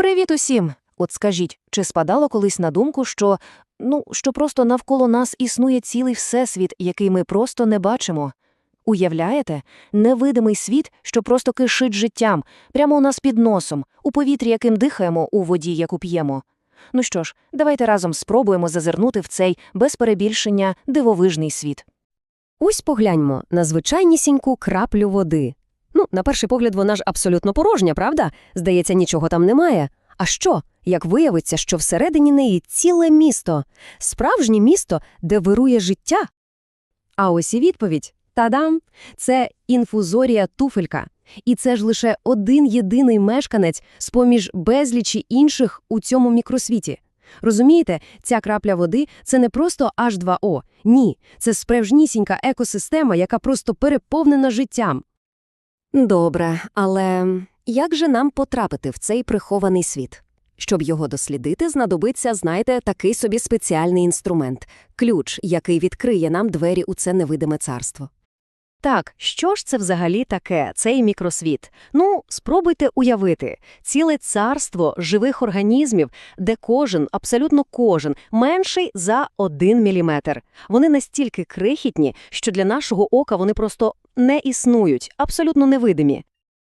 Привіт усім! От скажіть, чи спадало колись на думку, що ну, що просто навколо нас існує цілий всесвіт, який ми просто не бачимо? Уявляєте, невидимий світ, що просто кишить життям, прямо у нас під носом, у повітрі, яким дихаємо, у воді, яку п'ємо. Ну що ж, давайте разом спробуємо зазирнути в цей без перебільшення дивовижний світ. Ось погляньмо на звичайнісіньку краплю води. Ну, на перший погляд, вона ж абсолютно порожня, правда? Здається, нічого там немає. А що, як виявиться, що всередині неї ціле місто, справжнє місто, де вирує життя? А ось і відповідь. Та-дам! Це інфузорія туфелька. І це ж лише один єдиний мешканець з-поміж безлічі інших у цьому мікросвіті. Розумієте, ця крапля води – це не просто H2O. Ні, це справжнісінька екосистема, яка просто переповнена життям. Добре, але як же нам потрапити в цей прихований світ? Щоб його дослідити, знадобиться, знаєте, такий собі спеціальний інструмент – ключ, який відкриє нам двері у це невидиме царство. Так, що ж це взагалі таке, цей мікросвіт? Ну, спробуйте уявити. Ціле царство живих організмів, де кожен, абсолютно кожен, менший за один міліметр. Вони настільки крихітні, що для нашого ока вони просто не існують, абсолютно невидимі.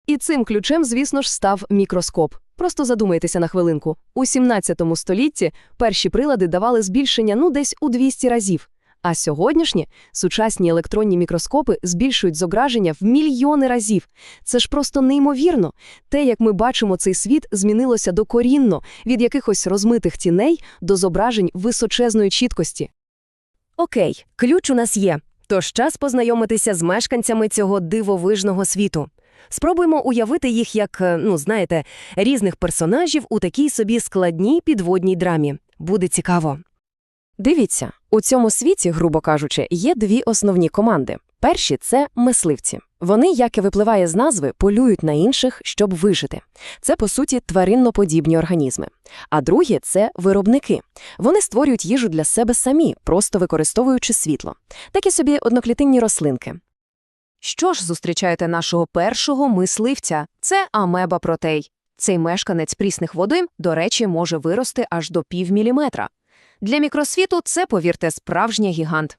І цим ключем, звісно ж, став мікроскоп. Просто задумайтеся на хвилинку. У 17 столітті перші прилади давали збільшення ну десь у 200 разів. А сьогоднішні сучасні електронні мікроскопи збільшують зображення в мільйони разів. Це ж просто неймовірно. Те, як ми бачимо цей світ, змінилося докорінно від якихось розмитих тіней до зображень височезної чіткості. Окей, ключ у нас є. Тож час познайомитися з мешканцями цього дивовижного світу. Спробуємо уявити їх як, е, ну знаєте, різних персонажів у такій собі складній підводній драмі. Буде цікаво. Дивіться, у цьому світі, грубо кажучи, є дві основні команди. Перші це мисливці. Вони, як і випливає з назви, полюють на інших, щоб вижити. Це, по суті, тваринноподібні організми. А другі це виробники. Вони створюють їжу для себе самі, просто використовуючи світло. Такі собі одноклітинні рослинки. Що ж зустрічаєте нашого першого мисливця? Це амеба протей. Цей мешканець прісних водойм, до речі, може вирости аж до півміліметра. Для мікросвіту це, повірте, справжній гігант.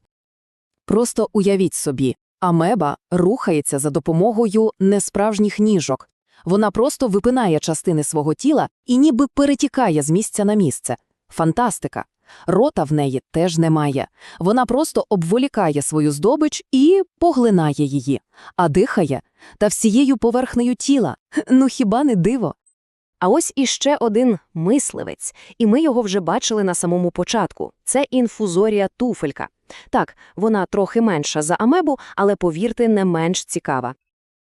Просто уявіть собі, амеба рухається за допомогою несправжніх ніжок. Вона просто випинає частини свого тіла і ніби перетікає з місця на місце. Фантастика! Рота в неї теж немає. Вона просто обволікає свою здобич і поглинає її, а дихає та всією поверхнею тіла. Ну хіба не диво? А ось іще один мисливець, і ми його вже бачили на самому початку. Це інфузорія туфелька. Так, вона трохи менша за амебу, але, повірте, не менш цікава.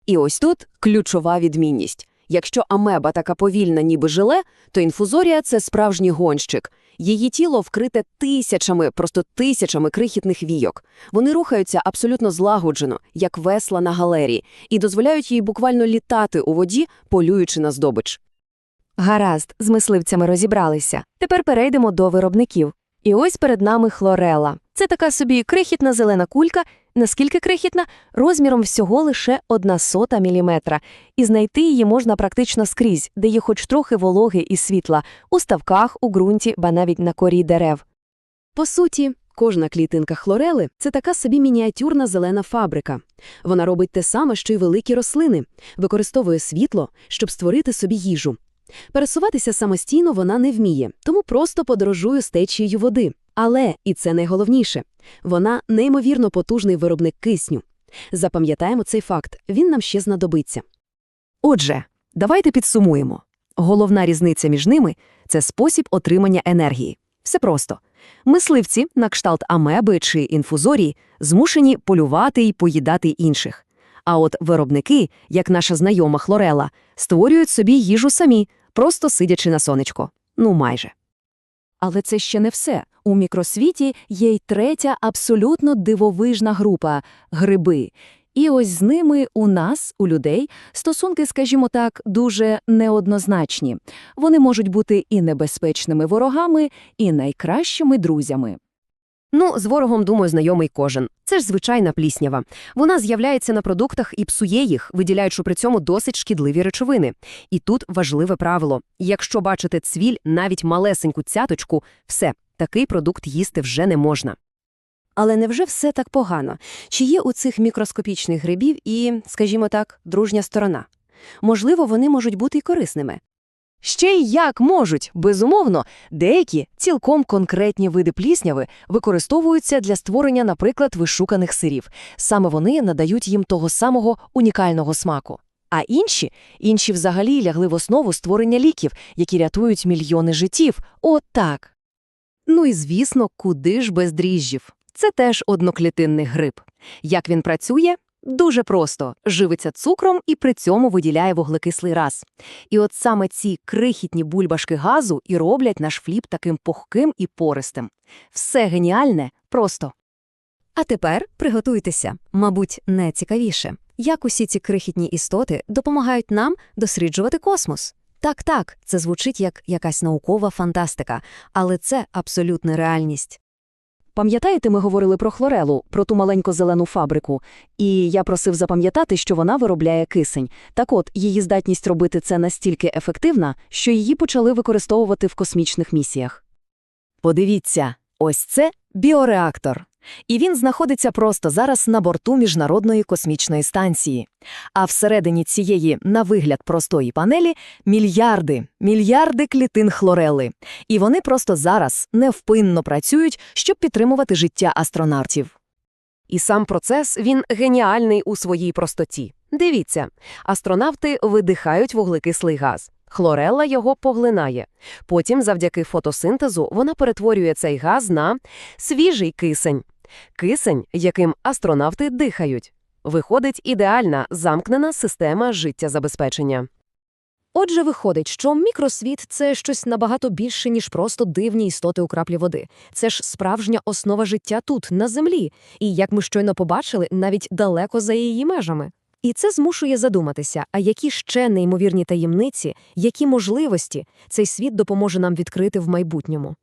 І ось тут ключова відмінність. Якщо амеба така повільна, ніби желе, то інфузорія – це справжній гонщик. Її тіло вкрите тисячами, просто тисячами крихітних війок. Вони рухаються абсолютно злагоджено, як весла на галерії, і дозволяють їй буквально літати у воді, полюючи на здобич. Гаразд, з мисливцями розібралися. Тепер перейдемо до виробників. І ось перед нами хлорела. Це така собі крихітна зелена кулька, наскільки крихітна, розміром всього лише одна сота міліметра. І знайти її можна практично скрізь, де є хоч трохи вологи і світла, у ставках, у ґрунті, ба навіть на корі дерев. По суті, кожна клітинка хлорели – це така собі мініатюрна зелена фабрика. Вона робить те саме, що й великі рослини, використовує світло, щоб створити собі їжу. Пересуватися самостійно вона не вміє, тому просто подорожує з течією води. Але, і це найголовніше, вона неймовірно потужний виробник кисню. Запам'ятаємо цей факт, він нам ще знадобиться. Отже, давайте підсумуємо. Головна різниця між ними – це спосіб отримання енергії. Все просто. Мисливці, на кшталт амеби чи інфузорії, змушені полювати і поїдати інших. А от виробники, як наша знайома хлорела, створюють собі їжу самі, просто сидячи на сонечко. Ну, майже. Але це ще не все. У мікросвіті є й третя абсолютно дивовижна група – гриби. І ось з ними у нас, у людей, стосунки, скажімо так, дуже неоднозначні. Вони можуть бути і небезпечними ворогами, і найкращими друзями. Ну, з ворогом, думаю, знайомий кожен. Це ж звичайна пліснява. Вона з'являється на продуктах і псує їх, виділяючи при цьому досить шкідливі речовини. І тут важливе правило. Якщо бачите цвіль, навіть малесеньку цяточку, все, такий продукт їсти вже не можна. Але невже все так погано? Чи є у цих мікроскопічних грибів і, скажімо так, дружня сторона? Можливо, вони можуть бути й корисними. Ще й як можуть, безумовно, деякі цілком конкретні види плісняви використовуються для створення, наприклад, вишуканих сирів. Саме вони надають їм того самого унікального смаку. А інші, інші взагалі лягли в основу створення ліків, які рятують мільйони життів. От так. Ну і звісно, куди ж без дріжджів. Це теж одноклітинний гриб. Як він працює? Дуже просто. Живиться цукром і при цьому виділяє вуглекислий раз. І от саме ці крихітні бульбашки газу і роблять наш фліп таким пухким і пористим. Все геніальне, просто. А тепер приготуйтеся, мабуть, не цікавіше. Як усі ці крихітні істоти допомагають нам досліджувати космос? Так-так, це звучить як якась наукова фантастика, але це абсолютна реальність. Пам'ятаєте, ми говорили про хлорелу, про ту маленьку зелену фабрику, і я просив запам'ятати, що вона виробляє кисень. Так от, її здатність робити це настільки ефективна, що її почали використовувати в космічних місіях. Подивіться, ось це біореактор. І він знаходиться просто зараз на борту Міжнародної космічної станції. А всередині цієї, на вигляд простої панелі, мільярди, мільярди клітин хлорели. І вони просто зараз невпинно працюють, щоб підтримувати життя астронавтів. І сам процес, він геніальний у своїй простоті. Дивіться, астронавти видихають вуглекислий газ. Хлорелла його поглинає. Потім, завдяки фотосинтезу, вона перетворює цей газ на свіжий кисень. Кисень, яким астронавти дихають. Виходить ідеальна замкнена система життєзабезпечення. Отже, виходить, що мікросвіт – це щось набагато більше, ніж просто дивні істоти у краплі води. Це ж справжня основа життя тут, на землі. І, як ми щойно побачили, навіть далеко за її межами. І це змушує задуматися, а які ще неймовірні таємниці, які можливості цей світ допоможе нам відкрити в майбутньому.